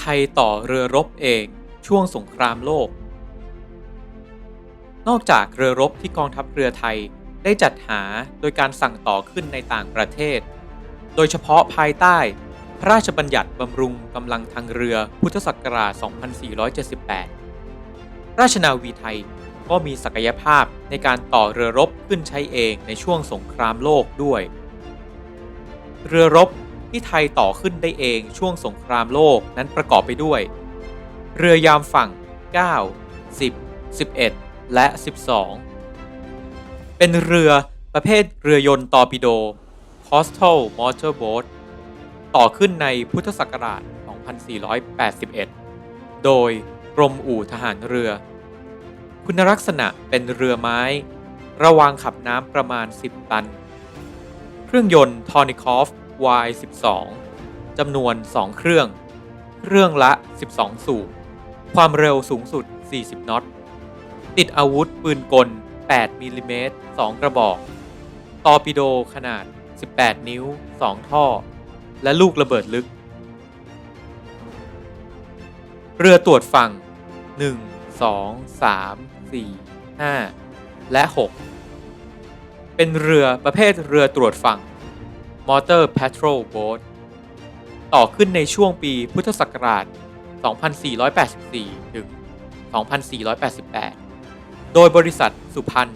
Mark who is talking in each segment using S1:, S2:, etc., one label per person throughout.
S1: ไทยต่อเรือรบเองช่วงสงครามโลก นอกจากเรือรบที่กองทัพเรือไทยได้จัดหาโดยการสั่งต่อขึ้นในต่างประเทศ โดยเฉพาะภายใต้ พระราชบัญญัติบำรุงกำลังทางเรือพุทธศักราช 2478 ราชนาวีไทยก็มีศักยภาพในการต่อเรือรบขึ้นใช้เองในช่วงสงครามโลกด้วย เรือรบ ที่ไทยต่อขึ้นได้เองช่วงสงครามโลกนั้นประกอบไปด้วย เรือยามฝั่ง 9 10 11 และ 12 เป็นเรือประเภทเรือยนต์ตอร์ปิโด Coastal Motor Boat ต่อขึ้นในพุทธศักราช 2481 โดยกรมอู่ทหารเรือ คุณลักษณะเป็นเรือไม้ ระวางขับน้ำประมาณ 10 ตัน เครื่องยนต์ทอนิคอฟ Y12 จำนวน 2 เครื่อง เครื่องละ 12 สูบ ความเร็วสูงสุด 40 น็อต ติดอาวุธปืนกล 8มิลลิเมตร2กระบอก ตอร์ปิโดขนาด 18 นิ้ว 2 ท่อ และลูกระเบิดลึก เรือตรวจฝั่ง 1 2 3 4 5 และ 6 เป็นเรือประเภทเรือตรวจฝั่ง Motor Patrol Boat ต่อขึ้นในช่วงปีพุทธศักราช 2484 ถึง 2488 โดยบริษัทสุพรรณ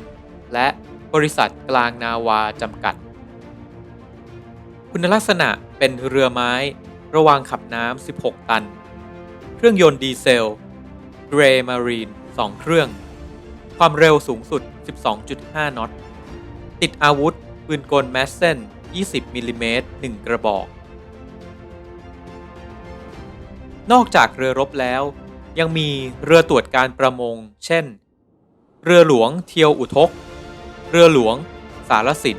S1: และบริษัทกลางนาวาจำกัด คุณลักษณะเป็นเรือไม้ระวางขับน้ำ 16 ตัน เครื่องยนต์ดีเซล Gray Marine 2 เครื่อง ความเร็วสูงสุด 12.5 นอต ติดอาวุธปืนกลแมสเซน 20มิลลิเมตร1กระบอก นอกจากเรือรบแล้ว ยังมีเรือตรวจการประมง เช่น เรือหลวงเทียวอุทก เรือหลวง สารสิน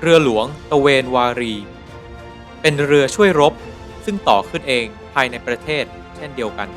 S1: เรือหลวงตะเวนวารี เป็นเรือช่วยรบซึ่งต่อขึ้นเองภายในประเทศเช่นเดียวกัน